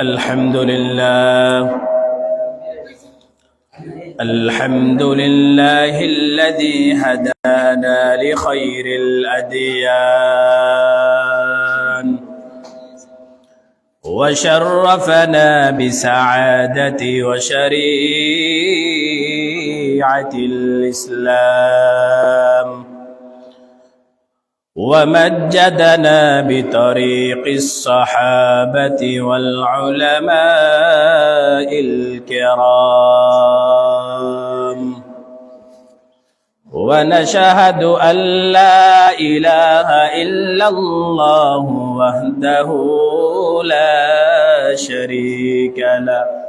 الحمد لله الحمد لله الذي هدانا لخير الأديان. وشرفنا بسعادة وشريعة الإسلام. ومجدنا بطريق الصحابة والعلماء الكرام. ونشهد أن لا إله إلا الله وحده لا شريك له.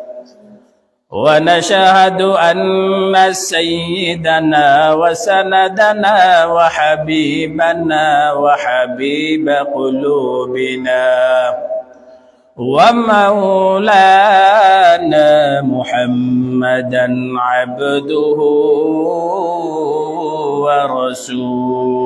ونشهد أن سيدنا وسندنا وحبيبنا وحبيب قلوبنا ومولانا محمدا عبده ورسوله.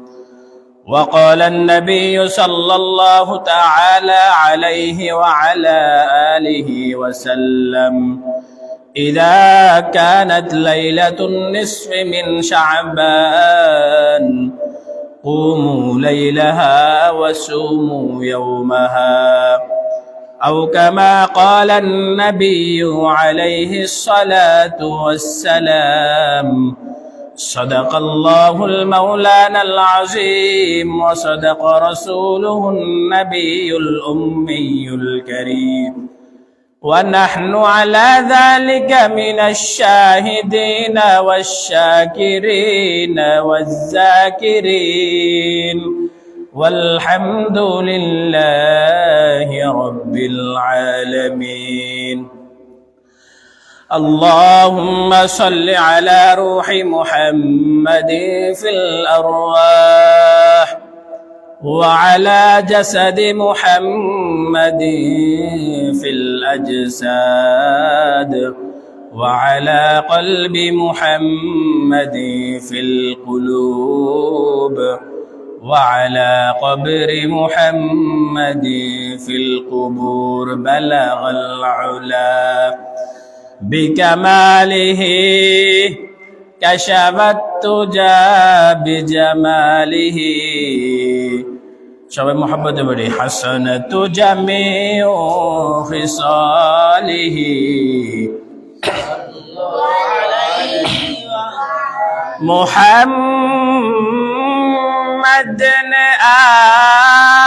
وقال النبي صلى الله تعالى عليه وعلى آله وسلم إذا كانت ليلة النصف من شعبان قوموا ليلها وسوموا يومها. أو كما قال النبي عليه الصلاة والسلام صدق الله المولانا العظيم وصدق رسوله النبي الأمي الكريم. ونحن على ذلك من الشاهدين والشاكرين والذاكرين. والحمد لله رب العالمين. اللهم صل على روح محمد في الأرواح وعلى جسد محمد في الأجساد وعلى قلب محمد في القلوب وعلى قبر محمد في القبور بلغ العلا بكماله كشف التجى بجماله সবাই মোহাম্মদ বলি হাসানাতু জামিউ খিসালিহি محمد آکر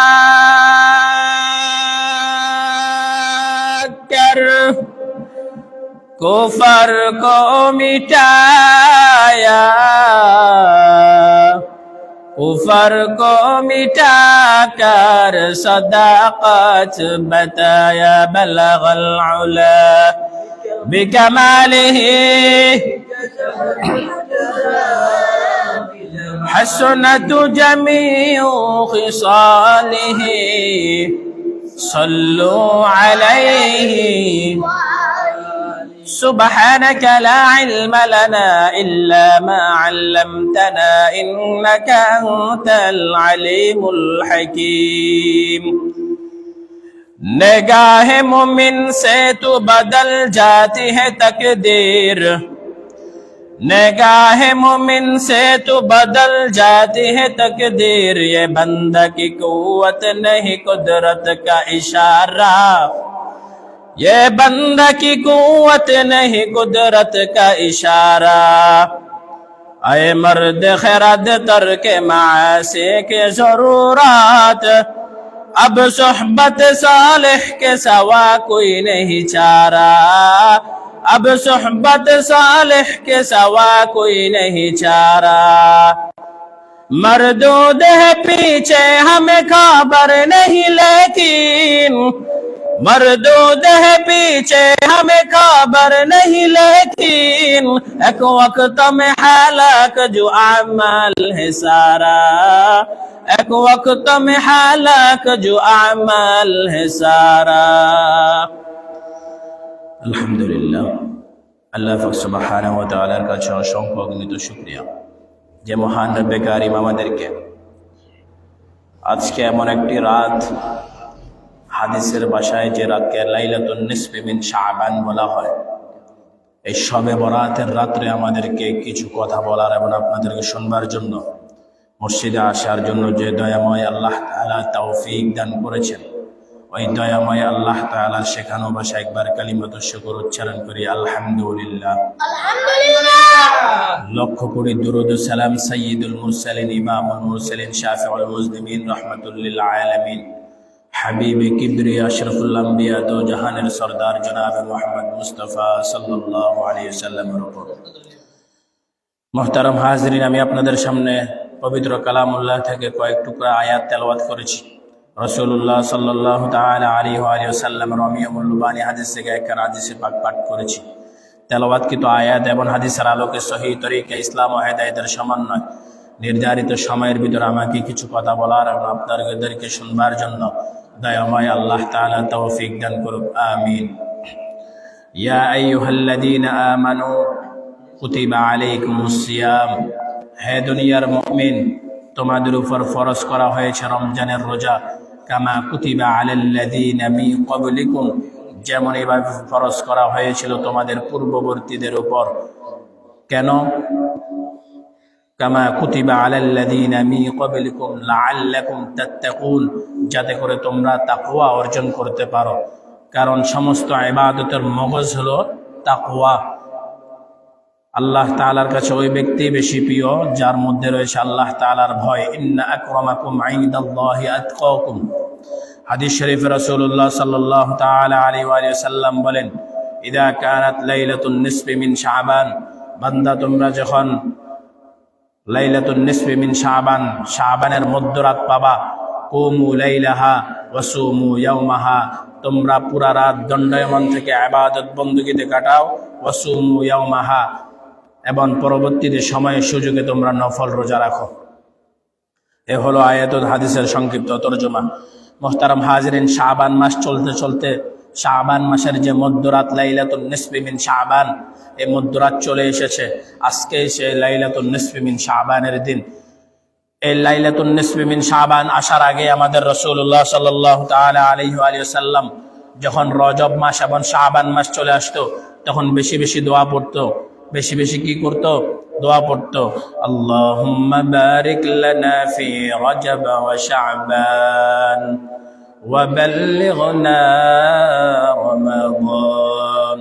کفر کو مٹایا کفر کو مٹا کر صداقت بتایا بلغ العلا بكماله حسنة جميع خصاله صلوا عليه سبحانك لا علم لنا إلا ما علمتنا إنك أنت العليم الحكيم نگاہ مومن سے تو بدل جاتی ہے تقدیر نگاہ مومن سے تو بدل جاتی ہے تقدیر یہ بندہ کی قوت نہیں قدرت کا اشارہ یہ بندہ کی قوت نہیں، قدرت کا اشارہ۔ اے مرد خرد تر کے معاشی کے ضرورات اب صحبت صالح کے سوا کوئی نہیں چارہ۔ اب صحبت صالح کے سوا کوئی نہیں چارہ۔ مردود ہے پیچھے ہمیں خبر نہیں لیکن मरदूद है পিছে हमें খবর नहीं, लेकिन एक वक्त में हालक जो अमल है सारा। एक वक्त में हालक जो अमल है सारा। আলহামদুলিল্লাহ আল্লাহ সুবাহানা ও তালার কাছে অসংখ্য অগ্নিত শুক্রিয়া যে মহান রব্বে কারিম আমাদেরকে আজকে এমন একটি রাত হাদিসের ভাষায় যে রাতকে লাইলাতুন নিসফি মিন শাবান বলা হয় এই সবে বরাতের রাত্রে আমাদেরকে কিছু কথা বলার এবং আপনাদেরকে শুনবার জন্য মসজিদে আসার জন্য যে দয়াময় আল্লাহ তাআলা তৌফিক দান করেছেন ওই দয়াময় আল্লাহ তাআলা শেখানো ভাষা একবার কালিমাত শুকর উচ্চারণ করি আলহামদুলিল্লাহ। লক্ষ কোটি দুরুদ সালাম সাইয়্যিদুল মুরসালিন ইমামুল মুরসালিন শাফিউল মুজলিমিন রাহমাতুল আলামিন। হাবিবে কিবরি আশরাফুল আম্বিয়া দো জাহানের সর্দার জনাব মুহাম্মদ মুস্তফা আলাইহি ওয়াসাল্লামের উপর। মোহতারাম হাজরিন, আমি আপনাদের সামনে পবিত্র কালামুল্লাহ থেকে কয়েক টুকরা আয়াত তেলাওয়াত করেছি। রসুল্লাহ সাল্লাহ তাআলা আলী আলী সাল্লাম রমিয় মুল্লুবানী হাদিস থেকে একখান হাদিসে পাক পাঠ করেছি। তেলাওয়াতকৃত আয়াত এবং হাদিসের আলোকে সহি তরিকে ইসলাম ও হেদায়তের সমন্বয় নির্ধারিত সময়ের ভিতরে আমাকে কিছু কথা বলার এবং আপনাদেরকে শুনবার জন্য দয়াময় আল্লাহ তাআলা তৌফিক দান করুক, আমিন। ইয়া আইয়ুহাল্লাযীনা আমানু, কুতিবা আলাইকুমুস সিয়াম। হে দুনিয়ার মুমিন, তোমাদের উপর ফরজ করা হয়েছে রমজানের রোজা। কামা কুতিবা আলাল্লাযীনা মিন ক্বাবলিকুম, যেমন এভাবে ফরজ করা হয়েছিল তোমাদের পূর্ববর্তীদের উপর। কেন? কামা কুতিবা আলাল্লাযীনা মিন ক্বাবলিকুম লাআল্লাকুম তাত্তাকুন, যাতে করে তোমরা তাকওয়া অর্জন করতে পারো। কারণ সমস্ত ইবাদতের মগজ হলো তাকওয়া। আল্লাহ তাআলার কাছে ওই ব্যক্তি বেশি প্রিয়, যার মধ্যে রয়েছে আল্লাহ তাআলার ভয়। ইন্না আকরামাকুম ইনদাল্লাহি আতকাকুম। হাদিস শরীফ রাসূলুল্লাহ সাল্লাল্লাহু তাআলা আলাইহি ওয়া সাল্লাম বলেন, ইদা কানাত লাইলাতুন নিসফি মিন শাবান বান্দা তোমরা যখন লাইলাতুন নিসফি মিন শাবান, শাবানের মধ্যরাত পাবা। কুমু লাইলাহা ওয়াসুমু ইয়াউমাহা তোমরা পুরা রাত দণ্ডায়মান থেকে আবাদত বন্দুকিতে কাটাও। ওয়াসুমু ইয়াউমাহা এবং পরবর্তীতে সময়ের সুযোগে তোমরা নফল রোজা রাখো। এ হলো আয়াতুল হাদিসের সংক্ষিপ্ত তর্জমা। মোহতারাম হাজরিন, শাবান মাস চলতে চলতে শাবান মাসের যে মধ্যরাত লাইলাতুল নিসফিমিন শাবান, এই মধ্যরাত চলে এসেছে। আজকে সে লাইলাতুল নিসফিমিন শাবানের দিন। এই লাইলাতুল নিসফিমিন শাহবান আসার আগে আমাদের রসুল্লাহ সাল্লাহ তাআলা আলাইহি আলিয়া সাল্লাম যখন রজব মাস এবং শাহবান মাস চলে আসতো, তখন বেশি বেশি দোয়া পড়তো। বেশি বেশি কি করতো? দোয়া পড়তো। আল্লাহুম্মা বারিক লানা ফি রজব ওয়া শাবান। ওয়া বাল্লিগনা রমাদান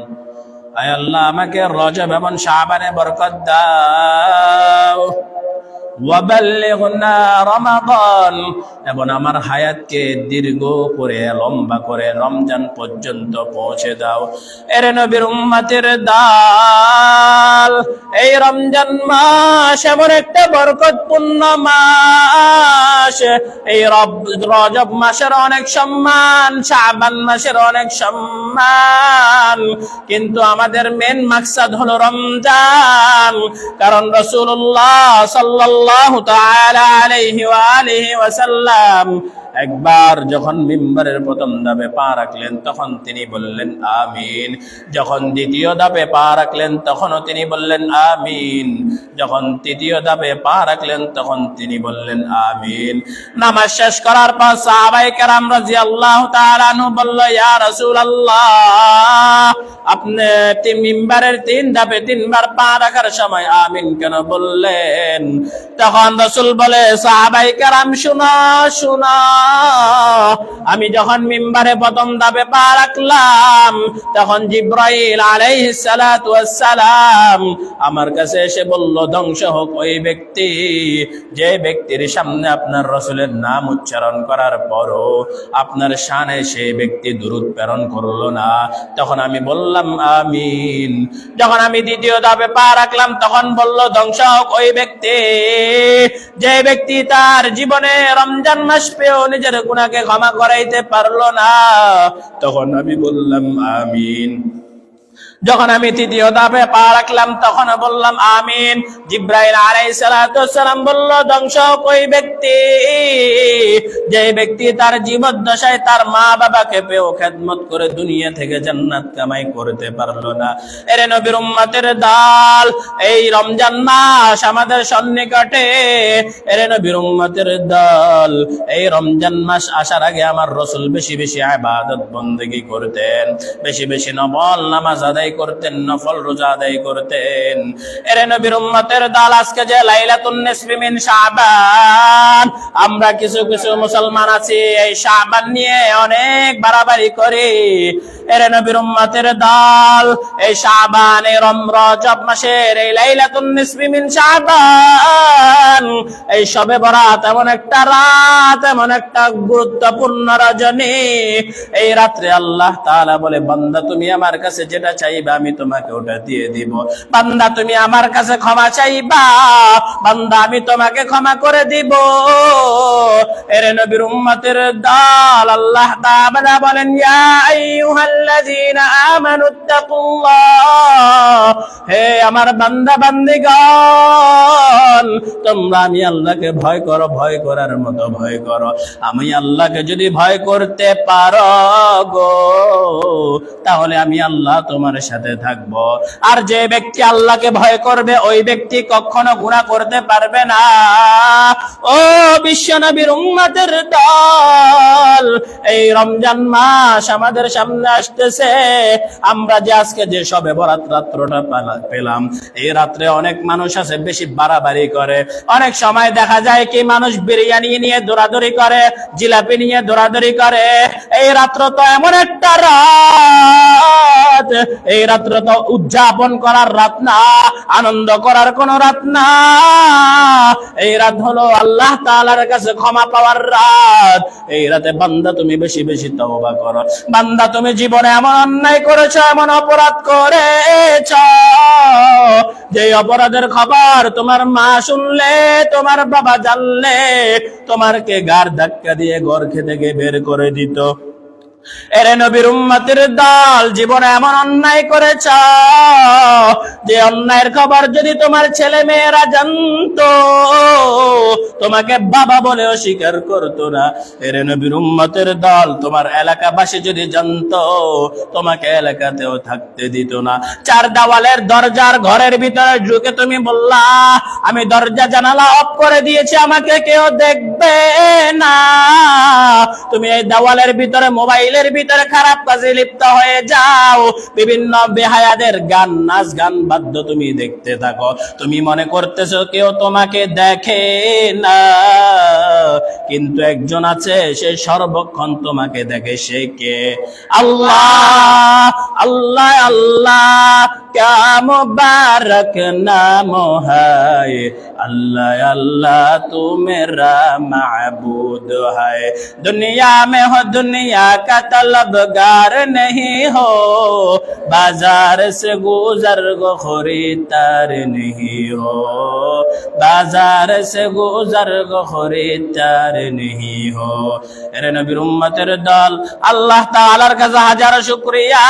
আয় আল্লাহ আমাকে রজব এবং শাবানে বরকত দাও। ওয়াবাল্লিগনা রমাদান এবং আমার হায়াতকে দীর্ঘ করে, লম্বা করে রমজান পর্যন্ত পৌঁছে দাও। এর নবীর উম্মতের দাল, এই রমজান মাস এমন একটা বরকতপূর্ণ মাস। এই রজব মাসের অনেক সম্মান, শাবান মাসের অনেক সম্মান। কিন্তু আমাদের মেন মাকসাদ হলো রমজান। কারণ রসুল্লাহ সাল্লাল্লাহু তাআলা আলাইহি ওয়া আলিহি ওয়াসাল্লাম একবার যখন মিম্বারের প্রথম দাবে পা রাখলেন, তখন তিনি বললেন, আমিন। যখন দ্বিতীয় ধাপে পা রাখলেন, তখনও তিনি বললেন, আমিন। যখন তৃতীয় ধাপে পা রাখলেন, তখন তিনি বললেন, আমিন। নামাজ শেষ করার পর সাহাবাই কেরাম রাদিয়াল্লাহু তাআলা আনহু বলল, ইয়া রাসূলুল্লাহ, আপনি তিন মিম্বারের তিন ধাপে তিনবার পা রাখার সময় আমিন কেন বললেন? তখন রসুল বলে সাহাবাই কারাম, শোনা শোনা। আমি যখন মিম্বারে প্রথম ধাপে পা রাখলাম, তখন জিব্রাইল আলাইহিস সালাতু সালাম আমার কাছে এসে বলল, ধ্বংস হোক ওই ব্যক্তি। যে ব্যক্তির সামনে আপনার রসুলের নাম উচ্চারণ করার পরও আপনার শানে সেই ব্যক্তি দূরত প্রেরণ করল না। তখন আমি বললাম, আমিন। যখন আমি দ্বিতীয় ধাপে পা রাখলাম, তখন বলল, ধ্বংস হোক ওই ব্যক্তি। যে ব্যক্তি তার জীবনে রমজান মাস পেয়েও নিজের গুণাকে ক্ষমা করাইতে পারল না। তখন আমি বললাম আমিন। যখন আমি তৃতীয় ধাপে পা রাখলাম তখন বললাম, আমিন। জিব্রাইল সালাতু সালাম বলল, ধ্বংস ওই ব্যক্তি। যে ব্যক্তি তার জীবদ্দশায় তার মা বাবাকে পেও খেদমত করে দুনিয়া থেকে জান্নাত কামাই করতে পারল না। এরে নবীর উম্মতের দাল এই রমজান মাস আমাদের সন্নিকটে। এরে নবীর উম্মতের দল এই রমজান মাস আসার আগে আমার রসুল বেশি বেশি আবাদত বন্দেগি করতেন। বেশি বেশি নবল নামাজ আদায় করতেন, নফল রোজা আদায় করতেন। এরে নবীর উম্মতের আজকে যে লাইলাতুন শাবান, আমরা কিছু কিছু মুসলমান আছি, এই শাবান নিয়ে অনেক বাড়াবাড়ি করি। এরে নবীর উম্মতের দল, এই শাবান, এই রজব মাসের এই লাইলাতুন নিসফি শাবান, এই সবে বরাত এমন একটা রাত, এমন একটা গুরুত্বপূর্ণ রজনী। এই রাত্রে আল্লাহ তাআলা বলে, বান্দা, তুমি আমার কাছে যেটা চাইবা, আমি তোমাকে ওটা দিয়ে দিব। বান্দা, তুমি আমার কাছে ক্ষমা চাইবা। বান্দা, আমি তোমাকে ক্ষমা করে দিব। এর নবীর উম্মতের দল, আল্লাহ তাআলা বলেন, ইয়া আইয়ুহাল্লাযীনা আমানুত্তাকুল্লাহ হে আমার বান্দা, বান্দিগণ, তোমরা আমি আল্লাহকে ভয় করো, ভয় করার মতো ভয় করো। আমি আল্লাহকে যদি ভয় করতে পারো গো, তাহলে আমি আল্লাহ তোমার সাথে থাকব। আর যে ব্যক্তি আল্লাহকে ভয় করবে, ওই ব্যক্তি কখনো গুণা করতে পারবে না। ও বিশ্ব নবীর উম্মতের দল, এই রমজান মাস আমাদের সামনে আসতেছে। আমরা যে আজকে যে সবে বরাত রাত্রটা পেলাম, এই রাত্রে অনেক মানুষ আছে, বেশি বাড়াবাড়ি করে। অনেক সময় দেখা যায় কি, মানুষ বিরিয়ানি নিয়ে দৌড়াদৌড়ি করে, জিলাপি নিয়ে দৌড়াদৌড়ি করে। এই রাত্র তো এমন একটা রাত। এই রাত্র তো উদযাপন করার রাত না, আনন্দ করার কোন রাত না। এই রাত হলো আল্লাহ তাআলার কাছে ক্ষমা পাওয়ার রাত। এই রাতে বান্দা তুমি বেশি বেশি তওবা করো। বান্দা তুমি জীবনে এমন অন্যায় করেছ, এমন অপরাধ করেছ। যে অপরাধের খবর তোমার মা শুনলে, তোমার বাবা জানলে তোমার কে গার ধাক্কা দিয়ে ঘর থেকে বের করে দিত। এরে নবীর উম্মতের দল জীবনে এমন অন্যায় করেছ যে অন্যায়ের খবর যদি তোমার ছেলে মেয়েরা জানতো, তোমাকে বাবা বলে অস্বীকার করতো না। এরে নবীর দল তোমার এলাকাবাসী যদি জানতো, তোমাকে এলাকাতেও থাকতে দিত না। চার দেওয়ালের দরজার ঘরের ভিতরে ঢুকে তুমি বললা, আমি দরজা জানালা অফ করে দিয়েছি, আমাকে কেউ দেখবে না। তুমি এই দেওয়ালের ভিতরে জেলের ভিতরে খারাপ কাজে লিপ্ত হয়ে যাও। বিভিন্ন বেহায়াদের গান, নাচ গান বাদ্য তুমি দেখতে থাকো। তুমি মনে করতেছো কেউ তোমাকে দেখে না। কিন্তু একজন আছে, সে সর্বক্ষণ তোমাকে দেখে, সে কে? আল্লাহ আল্লাহ আল্লাহ ক্যা মুবারক নাম হায়। আল্লাহ আল্লাহ তু মেরা মাবুদ হায়। দুনিয়া মে হো দুনিয়া কা तलबगार नहीं हो बाजार से गुजर गो खरीदार नहीं हो बाजार से गुजर गो खरीदार नहीं हो এর নবীর উম্মতের দল আল্লাহ তাআলার কাছে হাজার শুকরিয়া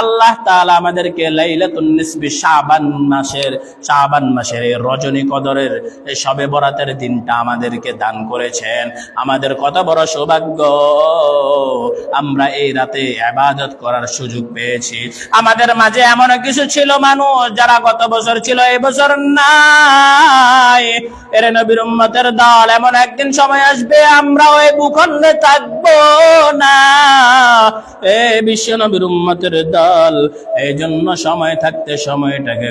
আল্লাহ তাআলা আমাদেরকে লাইলাতুন নিসবি শাবান মাসের শাবান মাসের এই রজনী কদরের এই শবে বরাতের দিনটা আমাদেরকে দান করেছেন আমাদের কত বড় সৌভাগ্য আমরা এই রাতে আবাদত করার সুযোগ পেয়েছি। আমাদের মাঝে এমন কিছু ছিল মানুষ যারা গত বছর ছিল এই বছর নাই। এর নবীর উম্মতের দল, এমন একদিন সময় আসবে আমরা ওই ভূখণ্ডে থাকব না। এ বিশ্ব নবীর উম্মতের দল এই জন্য সময় থাকতে সময়টাকে